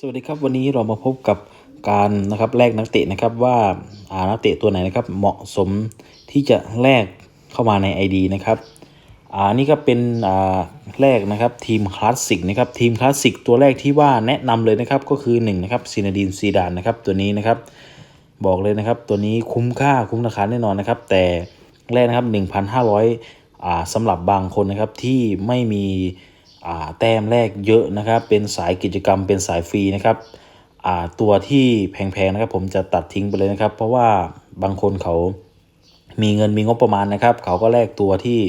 สวัสดีครับวันนี้เรามาพบกับการนะครับแลกนักเตะนะครับว่าอานักเตะตัวไหนนะครับเหมาะสมที่จะแลกเข้ามาใน ID นะครับอ่านี่ก็เป็นอ่าแรกนะครับทีมคลาสสิกนะครับทีมคลาสสิกตัวแรกที่ว่าแนะนำเลยนะครับก็คือ1นะครับซินาดีนซีดานนะครับตัวนี้นะครับบอกเลยนะครับตัวนี้คุ้มค่าคุ้มราคาแน่นอนนะครับแต่แรกนะครับ1,500อ่าสำหรับบางคนนะครับที่ไม่มี แต้มแรกเยอะนะครับ เป็นสายกิจกรรมเป็นสายฟรีนะครับตัวที่แพงๆนะครับ ผมจะตัดทิ้งไปเลยนะครับ เพราะว่าบางคนเขามีเงินมีงบประมาณนะครับ เขาก็แลกตัวที่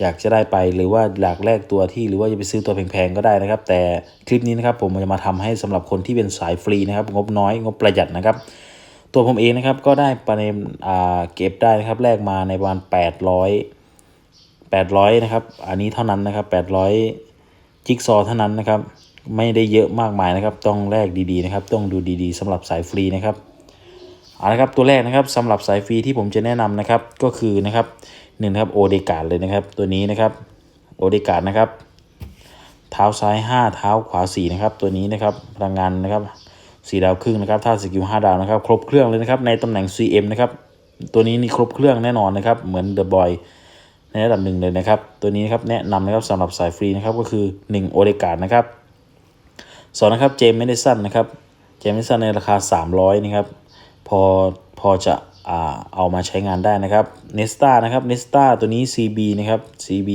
อยากจะได้ไปหรือว่าอยากแลกตัวที่หรือว่าจะไปซื้อตัวแพงๆก็ได้นะครับ แต่คลิปนี้นะครับผมจะมาทำให้สำหรับคนที่เป็นสายฟรีนะครับ งบน้อยงบประหยัดนะครับ ตัวผมเองนะครับก็ได้ประเด็นเก็บได้นะครับแลกมาในประมาณ800 800นะครับอันนี้เท่านั้นนะครับ800 จิ๊กซอเท่านั้นนะครับ ไม่ได้เยอะมากมายนะครับ ต้องแลกดีๆนะครับ ต้องดูดีๆสำหรับสายฟรีนะครับเอาละครับตัวแรกนะครับสำหรับสายฟรีที่ผมจะแนะนำนะครับก็คือนะครับหนึ่งครับโอเดกาดเลยนะครับ ตัวนี้นะครับโอเดกาดนะครับ เท้าซ้าย 5 เท้าขวา4นะครับตัวนี้นะครับพลังงานนะครับสีดาวครึ่งนะครับท่าสกิล5ดาวนะครับ ครบเครื่องเลยนะครับในตำแหน่ง CM นะครับตัวนี้นี่ครบเครื่องแน่นอนนะครับ เหมือนเดอะบอย ในระดับหนึ่งเลยนะครับ ตัวนี้นะครับแนะนำนะครับสำหรับสายฟรีนะครับก็คือ1โอเดกาดนะครับสองนะครับเจมส์เมดิสันนะครับเจมส์เมดิสันในราคา 300นะครับพอพอจะอ่าเอามาใช้งานได้นะครับเนสตานะครับเนสตาตัวนี้ CB นะครับ CB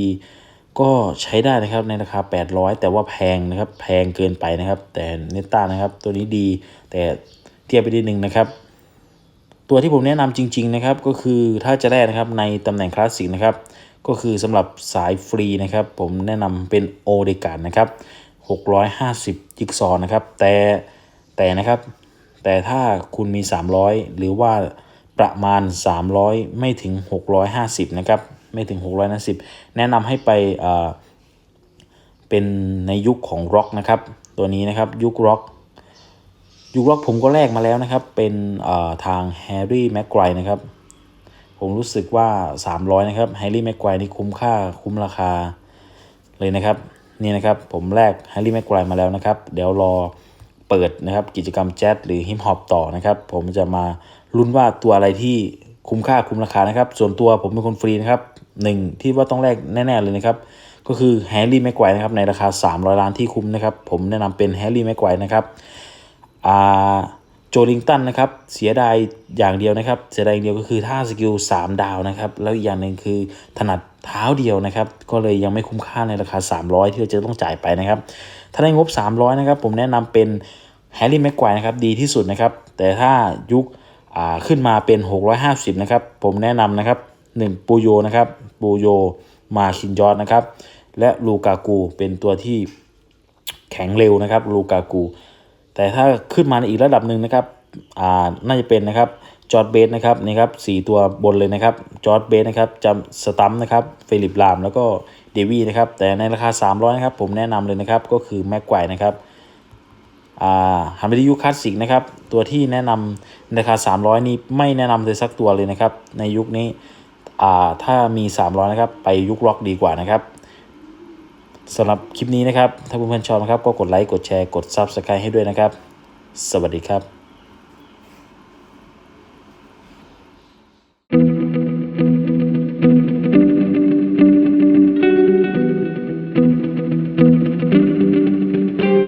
ก็ใช้ได้นะครับในราคา 800 แต่ว่าแพงนะครับแพงเกินไปนะครับ แต่เนสตานะครับตัวนี้ดีแต่เทียบไปนิดนึงนะครับ ตัวที่ผมแนะนำจริง ๆ นะครับ ก็คือถ้าจะได้นะครับในตำแหน่งคลาสสิกนะครับ ก็คือสำหรับสายฟรีนะครับ ผมแนะนำเป็นโอเดกาดนะครับ650จิกซอว์นะครับ แต่แต่นะครับ แต่ถ้าคุณมี 300 หรือว่าประมาณ 300 ไม่ถึง 650 นะครับ ไม่ถึง 650 แนะนำให้ไปเอ่อเป็นในยุคของร็อกนะครับ ตัวนี้นะครับยุคร็อก ยุคร็อกผมก็แลกมาแล้วนะครับ เป็นทางแฮร์รี่แม็กไกรนะครับ ผมรู้สึกว่า 300 นะครับแฮร์รี่แม็กไกรนี่คุ้มค่าคุ้มราคาเลยนะครับ นี่นะครับผมแลกแฮร์รี่แม็กไกรมาแล้วนะครับ เดี๋ยวรอเปิดนะครับกิจกรรมแจ๊สหรือฮิปฮอปต่อนะครับ ผมจะมาลุ้นว่าตัวอะไรที่คุ้มค่าคุ้มราคานะครับ ส่วนตัวผมเป็นคนฟรีนะครับหนึ่งที่ว่าต้องแลกแน่ ๆ เลยนะครับ ก็คือแฮร์รี่แม็กไกรนะครับในราคา 300 ล้านที่คุ้มนะครับ ผมแนะนำเป็นแฮร์รี่แม็กไกรนะครับ อ่าโจลิงตันนะครับ เสียดายอย่างเดียวนะครับ เสียดายอย่างเดียวก็คือท่าสกิล3 ดาวนะครับ แล้วอีกอย่างหนึ่งคือถนัดเท้าเดียวนะครับ ก็เลยยังไม่คุ้มค่าในราคา 300 ที่เราจะต้องจ่ายไปนะครับ ถ้าได้งบ 300 นะครับ ผมแนะนำเป็นแฮร์รี่แม็กไกวนะครับ ดีที่สุดนะครับ แต่ถ้ายุคขึ้นมาเป็น 650 นะครับ ผมแนะนำนะครับ 1 ปูโยนะครับ ปูโยมาคินยอดนะครับ และลูกากูเป็นตัวที่แข็งเร็วนะครับ ลูกากู แต่ถ้าขึ้นมาในอีกระดับหนึ่งนะครับอ่าน่าจะเป็นนะครับจอร์ดเบสนะครับนี่ครับสตัวบนเลยนะครับจอร์ดเบสนะครับจำสตัมนะครับเฟลิปลามแล้วก็เดวี่นะครับแต่ในราคา 300นะครับผมแนะนำเลยนะครับก็คือแม็กไกวนะครับอ่าฮันเบริยุคลาสสิกนะครับตัวที่แนะนำในราคา 300 นี้ไม่แนะนำเลยสักตัวเลยนะครับในยุคนี้อ่าถ้ามี 300 นะครับ ไปยุคร็อกดีกว่านะครับ สำหรับคลิปนี้นะครับ ถ้าเพื่อนๆชอบนะครับ ก็กดไลค์ กดแชร์ กด Subscribe ให้ด้วยนะครับ สวัสดีครับ